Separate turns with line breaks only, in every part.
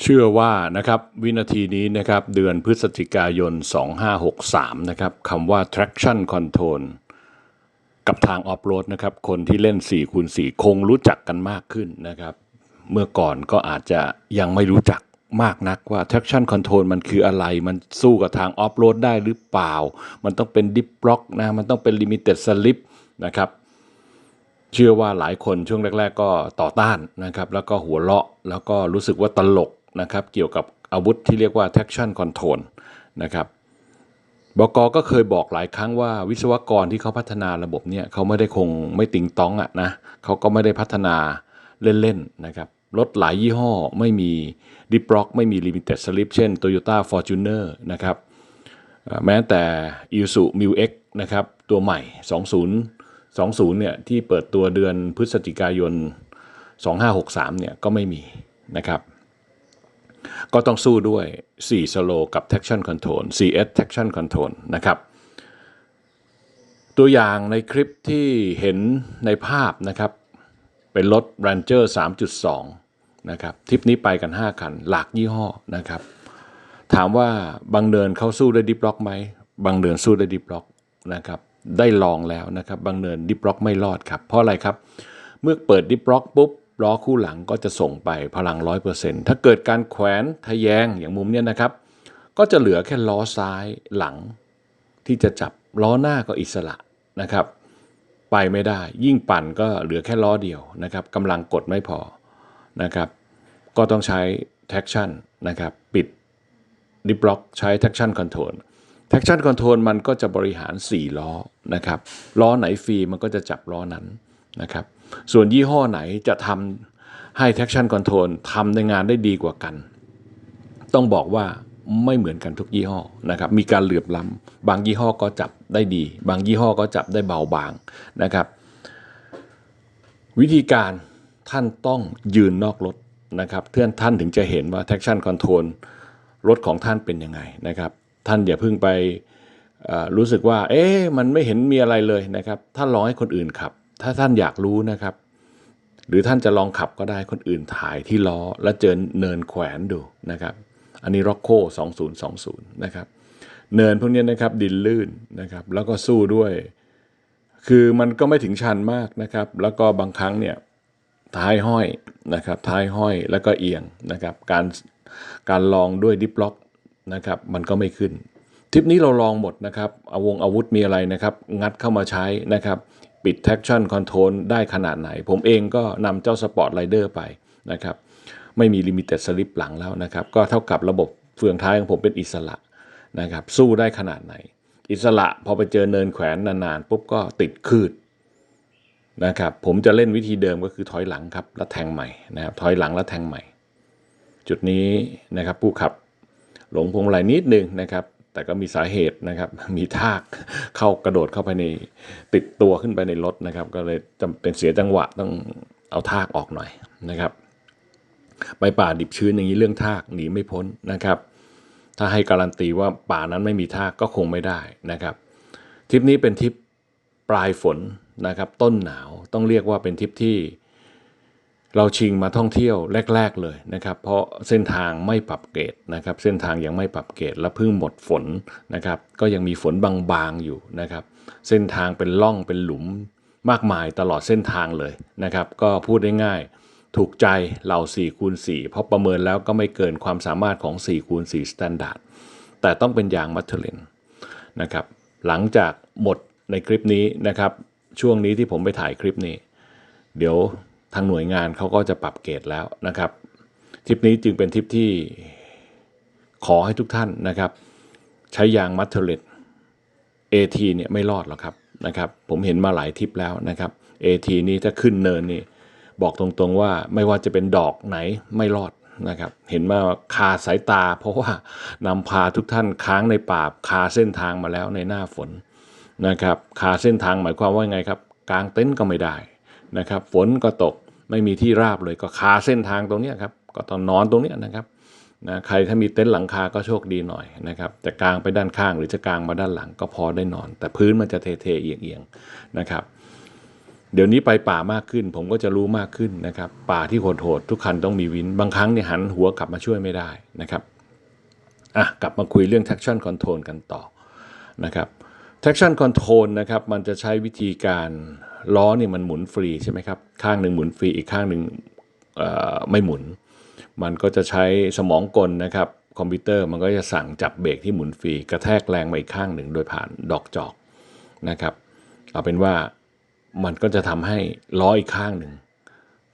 เชื่อว่านะครับวินาทีนี้นะครับเดือนพฤศจิกายน 2563 นะครับคำว่า traction control กับทางออฟโรดนะครับคนที่เล่น4คูณ4คงรู้จักกันมากขึ้นนะครับเมื่อก่อนก็อาจจะยังไม่รู้จักมากนักว่า traction control มันคืออะไร มันสู้กับทางออฟโรดได้หรือเปล่า มันต้องเป็น dip block นะ มันต้องเป็น limited slip นะครับ เชื่อว่าหลายคนช่วงแรก ๆ ก็ต่อต้านนะครับ แล้วก็หัวเราะ แล้วก็รู้สึกว่าตลก นะครับเกี่ยวกับอาวุธที่เรียกว่า traction control นะครับบกก็เคยบอกหลายครั้งว่าวิศวกรที่เขาพัฒนาระบบเนี่ยเขาไม่ได้คงไม่ติงต้องอะนะเขาก็ไม่ได้พัฒนาเล่นๆนะครับรถหลายยี่ห้อไม่มีดิปล็อกไม่มี limited slip เช่น Toyota Fortuner นะครับแม้แต่ Isuzu m u X นะครับตัวใหม่ 20 20 เนี่ยที่เปิดตัวเดือนพฤศจิกายน 2563 เนี่ยก็ไม่มีนะครับ ก็ต้องสู้ด้วย 4 slow กับ traction control 4S traction control นะครับ ตัวอย่างในคลิปที่เห็นในภาพนะครับ เป็นรถ Ranger 3.2 นะครับทริปนี้ไปกัน 5 คัน หลากยี่ห้อนะครับ ถามว่าบางเนินเขาสู้ได้ดิปล็อกไหม บางเนินสู้ได้ดิปล็อกนะครับ ได้ลองแล้วนะครับ บางเนินดิปล็อกไม่รอดครับ เพราะอะไรครับ เมื่อเปิดดิปล็อกปุ๊บ ล้อคู่หลังก็จะส่งไปพลัง 100%ถ้าเกิดการแขวนทะแยงอย่างมุมเนี้ยนะครับ ก็จะเหลือแค่ล้อซ้ายหลัง ที่จะจับล้อหน้าก็อิสระนะครับ ไปไม่ได้ ยิ่งปั่นก็เหลือแค่ล้อเดียวนะครับกำลังกดไม่พอนะครับ ก็ต้องใช้ traction นะครับ ปิดดิบล็อกใช้ traction control traction control มันก็จะบริหาร 4 ล้อนะครับ ล้อไหนฟรีมันก็จะจับล้อนั้นนะครับ ส่วนยี่ห้อไหนจะทำให้ traction control ทำในงานได้ดีกว่ากัน ต้องบอกว่าไม่เหมือนกันทุกยี่ห้อนะครับ มีการเหลื่อมล้ำบางยี่ห้อก็จับได้ดี บางยี่ห้อก็จับได้เบาบางนะครับ วิธีการท่านต้องยืนนอกรถนะครับเพื่อนท่านถึงจะเห็นว่า traction control รถของท่านเป็นยังไงนะครับ ท่านอย่าเพิ่งไปรู้สึกว่า เอ๊ะมันไม่เห็นมีอะไรเลยนะครับ ท่านลองให้คนอื่นขับ ถ้าท่านอยากรู้นะครับ หรือท่านจะลองขับก็ได้คนอื่นถ่ายที่ล้อแล้วเจอเนินแขวนดูนะครับอันนี้ Rocco 2020 นะครับ เนินพวกนี้นะครับดินลื่นนะครับ แล้วก็สู้ด้วย คือมันก็ไม่ถึงชันมากนะครับ แล้วก็บางครั้งเนี่ยท้ายห้อยนะครับ ท้ายห้อยแล้วก็เอียงนะครับ การการลองด้วยดิปล็อกนะครับ มันก็ไม่ขึ้น ทริปนี้เราลองหมดนะครับเอาวงอาวุธมีอะไรนะครับ งัดเข้ามาใช้นะครับ ปิด traction control ได้ขนาดไหน ผมเองก็นำเจ้า Sport Rider ไปนะครับไม่มี limited slip หลังแล้วนะครับ ก็เท่ากับระบบเฟืองท้ายของผมเป็นอิสระนะครับสู้ได้ขนาดไหน อิสระพอไปเจอเนินแขวนนานๆปุ๊บก็ติดคืดนะครับผมจะเล่นวิธีเดิมก็คือถอยหลังครับแล้วแทงใหม่นะครับถอยหลังแล้วแทงใหม่ จุดนี้นะครับผู้ขับหลงพวงมาลัยนิดนึงนะครับ แต่ก็มีสาเหตุนะครับ มีทากเข้ากระโดดเข้าไปในติดตัวขึ้นไปในรถนะครับ ก็เลยจำเป็นเสียจังหวะต้องเอาทากออกหน่อยนะครับไปป่าดิบชื้นอย่างนี้เรื่องทากหนีไม่พ้นนะครับ ถ้าให้การันตีว่าป่านั้นไม่มีทากก็คงไม่ได้นะครับ ทริปนี้เป็นทริปปลายฝนนะครับ ต้นหนาวต้องเรียกว่าเป็นทริปที่ เราชิงมาท่องเที่ยวแรก ๆเลยนะครับ เพราะเส้นทางไม่ปรับเกรดนะครับ เส้นทางยังไม่ปรับเกรดและเพิ่งหมดฝนนะครับ ก็ยังมีฝนบางๆอยู่นะครับ เส้นทางเป็นล่องเป็นหลุมมากมายตลอดเส้นทางเลยนะครับ ก็พูดได้ง่ายถูกใจเหล่า4คูณ4เพราะประเมินแล้วก็ไม่เกินความสามารถของ4คูณ4 Standard แต่ต้องเป็นยางมัทเทอร์เลนนะครับ หลังจากหมดในคลิปนี้นะครับ ช่วงนี้ที่ผมไปถ่ายคลิปนี้ เดี๋ยว ทางหน่วยงานเขาก็จะปรับเกรดแล้วนะครับทริปนี้จึงเป็นทริปที่ขอให้ทุกท่านนะครับ ใช้ยางมัทเทอร์เลน AT เนี่ยไม่รอดหรอกครับนะครับ ผมเห็นมาหลายทริปแล้วนะครับ AT นี่ถ้าขึ้นเนินนี่บอกตรงๆว่าไม่ว่าจะเป็นดอกไหนไม่รอดนะครับ เห็นมาคาสายตา เพราะว่านำพาทุกท่านค้างในป่าคาเส้นทางมาแล้วในหน้าฝนนะครับ คาเส้นทางหมายความว่าไงครับกลางเต็นท์ก็ไม่ได้นะครับ ฝนก็ตก ไม่มีที่ราบเลยก็คาเส้นทางตรงนี้ครับก็ต้องนอนตรงนี้นะครับนะใครถ้ามีเต็นท์หลังคาก็โชคดีหน่อยนะครับแต่กลางไปด้านข้างหรือจะกลางมาด้านหลังก็พอได้นอน แต่พื้นมันจะเทๆเอียงๆนะครับ เดี๋ยวนี้ไปป่ามากขึ้น ผมก็จะรู้มากขึ้นนะครับ ป่าที่โหดๆทุกคันต้องมีวินบางครั้งเนี่ยหันหัวกลับมาช่วยไม่ได้นะครับอะกลับมาคุยเรื่อง traction control กันต่อนะครับ traction control นะครับมันจะใช้วิธีการ ล้อเนี่ยมันหมุนฟรีใช่ไหมครับข้างหนึ่งหมุนฟรีอีกข้างหนึ่งไม่หมุน มันก็จะใช้สมองกลนะครับคอมพิวเตอร์มันก็จะสั่งจับเบรกที่หมุนฟรีกระแทกแรงมาอีกข้างหนึ่งโดยผ่านดอกจอกนะครับเอาเป็นว่ามันก็จะทำให้ล้ออีกข้างหนึ่ง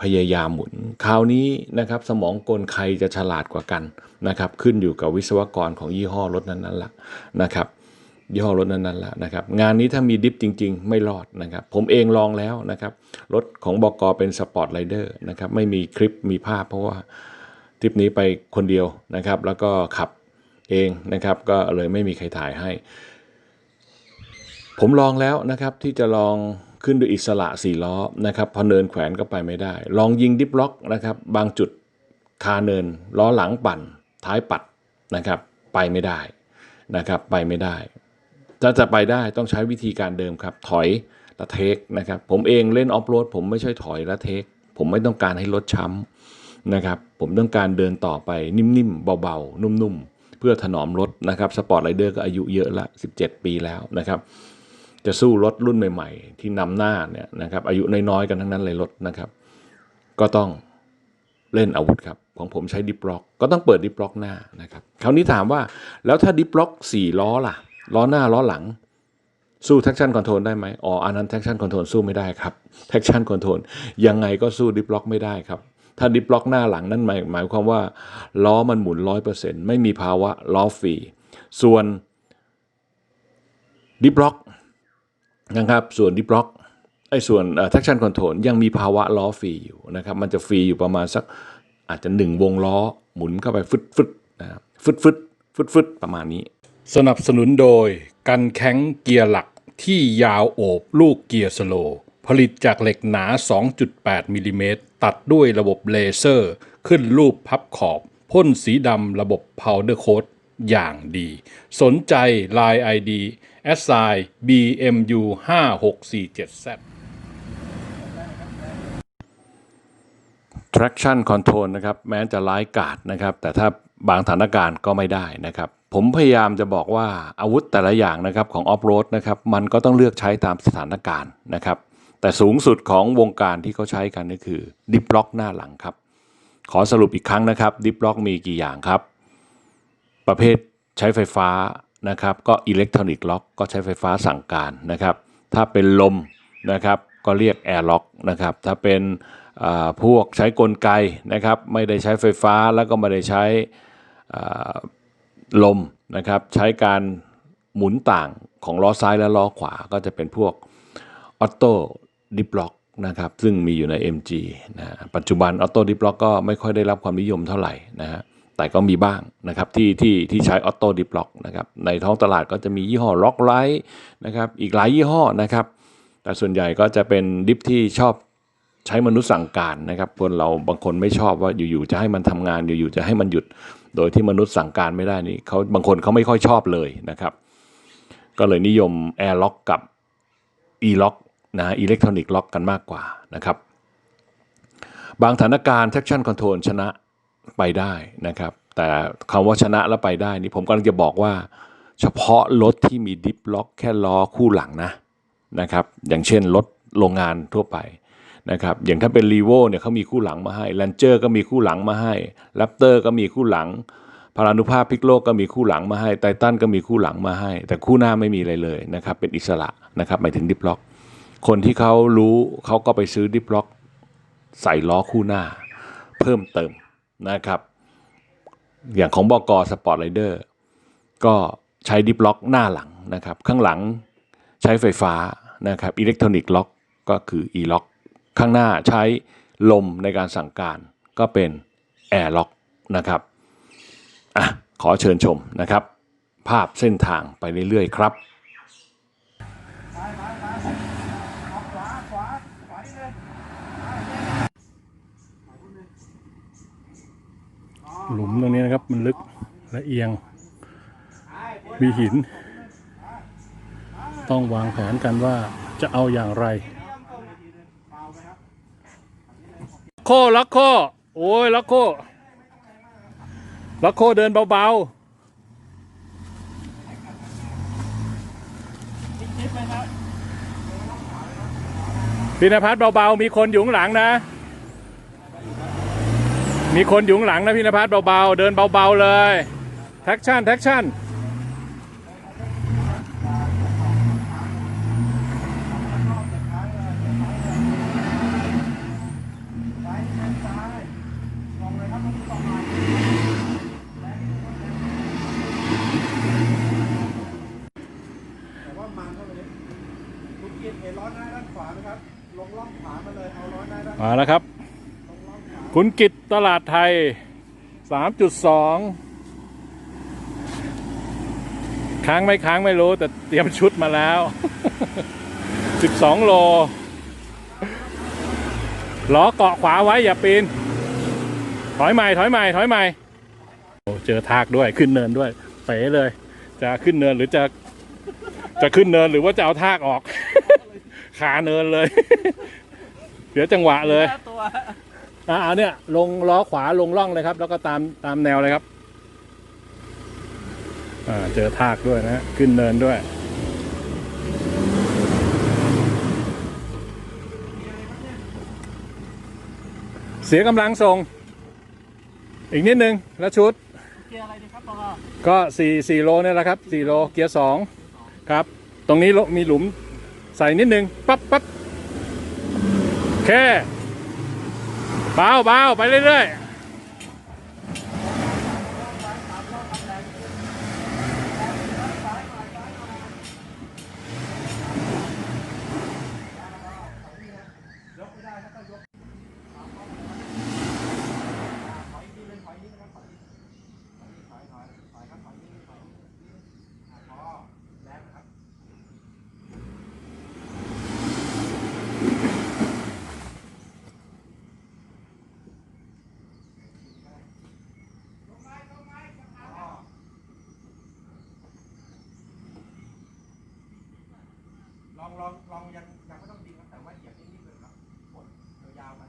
พยายามหมุน คราวนี้นะครับสมองกลใครจะฉลาดกว่ากันนะครับขึ้นอยู่กับวิศวกรของยี่ห้อรถนั้นๆละนะครับ ยี่ห้อรถนั้นๆละนะครับงานนี้ถ้ามีดิฟจริง ๆ ไม่รอดนะครับผมเองลองแล้วนะครับรถของบกเป็นสปอร์ตไรเดอร์นะครับไม่มีคลิปมีภาพเพราะว่าทริปนี้ไปคนเดียวนะครับแล้วก็ขับเองนะครับก็เลยไม่มีใครถ่ายให้ ผมลองแล้วนะครับที่จะลองขึ้นด้วยอิสระสี่ล้อนะครับพอเนินแขวนก็ไปไม่ได้ ลองยิงดิฟล็อกนะครับบางจุดคาเนินล้อหลังปั่นท้ายปัดนะครับไปไม่ได้นะครับไปไม่ได้ ถ้าจะไปได้ต้องใช้วิธีการเดิมครับ ถอยและเทคนะครับ ผมเองเล่นออฟโรดผมไม่ใช่ถอยและเทค ผมไม่ต้องการให้รถช้ำนะครับ ผมต้องการเดินต่อไปนิ่มๆ เบาๆ นุ่มๆ เพื่อถนอมรถนะครับสปอร์ตไรเดอร์ก็อายุเยอะละ 17 ปีแล้วนะครับ จะสู้รถรุ่นใหม่ ๆ ที่นำหน้าเนี่ยนะครับอายุน้อยๆ กันทั้งนั้นเลยรถนะครับ ก็ต้องเล่นอาวุธครับของผมใช้ดิปล็อก ก็ต้องเปิดดิปล็อกหน้านะครับคราวนี้ถามว่าแล้วถ้าดิปล็อกสี่ล้อล่ะ ล้อหน้าล้อหลัง สู้ traction control ได้ไหมอ๋ออันนั้น traction control สู้ไม่ได้ครับ traction control ยังไงก็สู้ดิปล็อกไม่ได้ครับถ้าดิปล็อกหน้าหลังนั่นหมายหมายความว่าล้อมันหมุนร้อยเปอร์เซ็นต์ไม่มีภาวะล้อฟรีส่วนดิปล็อกนะครับส่วนดิบล็อกไอ้ส่วนเอ่อ traction control ยังมีภาวะล้อฟรีอยู่นะครับมันจะฟรีอยู่ประมาณสักอาจจะหนึ่งวงล้อหมุนเข้าไปฟึดฟึดนะฟึดฟึดฟึดฟึดประมาณนี้
สนับสนุนโดย กันแข็งเกียร์หลักที่ยาวโอบลูกเกียร์สโลว์ผลิตจากเหล็กหนา 2.8 มิลลิเมตรตัดด้วยระบบเลเซอร์ ขึ้นรูปพับขอบ พ่นสีดำระบบ Powder Coat อย่างดี สนใจ Line ID s i BMU 5647Z
traction control นะครับ แม้จะร้ายกาดนะครับ แต่ถ้าบางสถานการณ์ก็ไม่ได้นะครับ ผมพยายามจะบอกว่าอาวุธแต่ละอย่างนะครับของออฟโรดนะครับมันก็ต้องเลือกใช้ตามสถานการณ์นะครับ แต่สูงสุดของวงการที่เขาใช้กันก็คือดิปล็อกหน้าหลังครับ ขอสรุปอีกครั้งนะครับดิปล็อกมีกี่อย่างครับ ประเภทใช้ไฟฟ้านะครับ ก็อิเล็กทรอนิกส์ล็อกก็ใช้ไฟฟ้าสั่งการนะครับ ถ้าเป็นลมนะครับก็เรียกแอร์ล็อกนะครับ ถ้าเป็นพวกใช้กลไกนะครับ ไม่ได้ใช้ไฟฟ้าแล้วก็ไม่ได้ใช้อ่า ลมนะครับใช้การหมุนต่างของล้อซ้ายและล้อขวาก็จะเป็นพวกออโต้ดิปล็อกนะครับซึ่งมีอยู่ใน MG นะปัจจุบันออโต้ดิปล็อกก็ไม่ค่อยได้รับความนิยมเท่าไหร่นะฮะแต่ก็มีบ้างนะครับที่ที่ที่ใช้ออโต้ดิปล็อกนะครับในท้องตลาดก็จะมียี่ห้อล็อกไลท์นะครับอีกหลายยี่ห้อนะครับ แต่ส่วนใหญ่ก็จะเป็นดิฟที่ชอบใช้มนุษย์สั่งการนะครับคนเราบางคนไม่ชอบว่าอยู่ๆจะให้มันทำงานอยู่ๆจะให้มันหยุด โดยที่มนุษย์สั่งการไม่ได้นี่เขาบางคนเขาไม่ค่อยชอบเลยนะครับ ก็เลยนิยม Air Lock กับ E Lock นะอิเล็กทรอนิกส์ล็อกกันมากกว่านะครับ บางสถานการณ์ traction control ชนะไปได้นะครับ แต่คำว่าชนะแล้วไปได้นี่ผมกำลังจะบอกว่า เฉพาะรถที่มีดิฟล็อกแค่ล้อคู่หลังนะนะครับ อย่างเช่นรถโรงงานทั่วไป นะครับอย่างถ้าเป็นรีโวเนี่ยเขามีคู่หลังมาให้แลนเจอร์ก็มีคู่หลังมาให้แรปเตอร์ก็มีคู่หลังพารานุภาพพิกโลกก็มีคู่หลังมาให้ไททันก็มีคู่หลังมาให้ แต่คู่หน้าไม่มีอะไรเลยนะครับเป็นอิสระนะครับหมายถึงดิฟล็อก คนที่เขารู้เขาก็ไปซื้อดิฟล็อกใส่ล้อคู่หน้า เพิ่มเติมนะครับ อย่างของบอกสปอร์ตไรเดอร์ก็ใช้ดิฟล็อกหน้าหลังนะครับ ข้างหลังใช้ไฟฟ้านะครับอิเล็กทรอนิกส์ล็อกก็คือ e ล็อก ข้างหน้าใช้ลมในการสั่งการก็เป็นแอร์ล็อกนะครับอะขอเชิญชมนะครับ ภาพเส้นทางไปเรื่อยๆครับ
หลุมตรงนี้นะครับมันลึกและเอียง มีหิน ต้องวางแผนกันว่าจะเอาอย่างไร โคล็อกโคโอ้ยล็อกโคล็อกโคเดินเบาๆพี่นภัสเบาๆ มีคนอยู่ข้างหลังนะ มีคนอยู่ข้างหลังนะพี่นภัสเบาๆ เดินเบาๆเลย แท็กชั่น แท็กชั่น
แต่ว่ามันเข้าไปเลยลูกเกียร์เห็นล้อหน้าด้านขวาไหมครับ ลงล่องขวามาเลย เอาล้อหน้าด้าน
มาแล้วครับ
ลงล่องขวา
คุณกิตตลาดไทย 3.2 ค้างไม่ค้างไม่รู้ แต่เตรียมชุดมาแล้ว 12 โลล้อเกาะขวาไว้อย่าปีน ถอยใหม่ ถอยใหม่ ถอยใหม่โอ้เจอทากด้วยขึ้นเนินด้วยเป๋เลย จะขึ้นเนินหรือจะ จะขึ้นเนินหรือว่าจะเอาทากออก ขาเนินเลยเสียจังหวะเลย
ตัว
อ่าเนี่ยลงล้อขวาลงล่องเลยครับ แล้วก็ตามตามแนวเลยครับอ่าเจอทากด้วยนะขึ้นเนินด้วยเสียกำลังส่ง อีกนิดนึง แล้วชุด
เกียร์อะไรดีครับ
ก็สี่สี่โลเนี่ยแหละครับสี่โลเกียร์สองครับ ตรงนี้มีหลุมใส่นิดนึง ปั๊บปั๊บแค่ เบาเบาไปเรื่อยๆ
ลองลองลองยังยังไม่ต้องดีครับแต่ว่าเหยียบนิดๆเลยครับกดยาวๆไป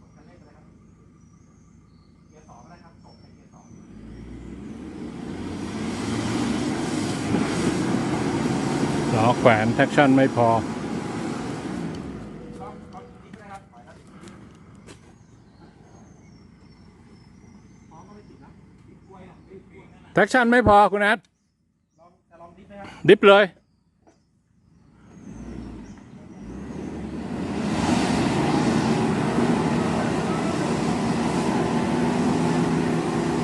กดคันเร่งไปเลยครับ เกียร์สองนะครับส่งไปเกียร์สอง
ล้อแขวนแท็กชั่นไม่พอ
ลองลองดีก็ได้ครับถอยแล้วพร้อมก็ไม่ติดนะติดกล้วยนะติดกล้วยนั่นน่ะ
แท็กชั่นไม่พอคุณแอด
ลองจะลองดิฟไหมครับ
ดิฟเลย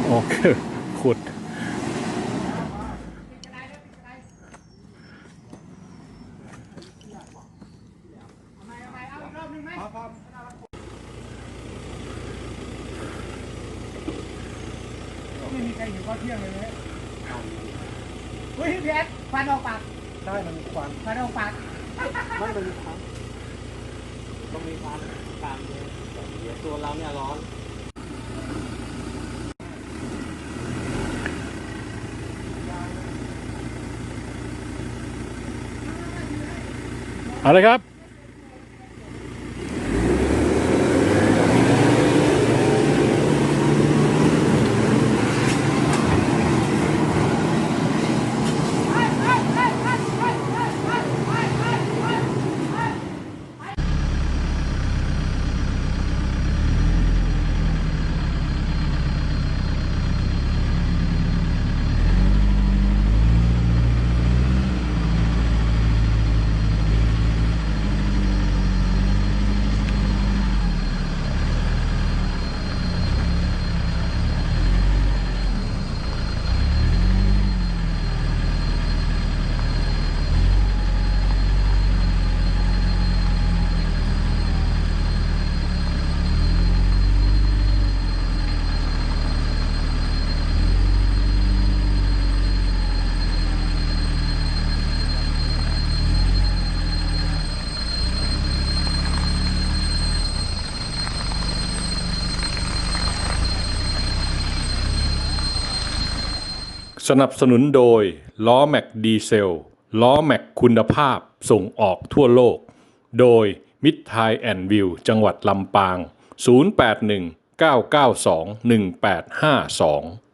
โอเค ขุด
พร้อมพร้อม ไม่มีใครเห็นข้อเที่ยงเลยนะ
เฮ้ยพี่แอดควันออกปาก
ใช่มันมีควัน
ควันออกปาก
ไม่มันมีควันต้องมีควันตามเลยเดี๋ยวตัวเราเนี่ยร้อน
เอาเลยครับ สนับสนุนโดย ล้อแม็กดีเซล ล้อแม็กคุณภาพส่งออกทั่วโลก โดยมิตรไทยแอนด์วิวจังหวัดลำปาง
081 992 1852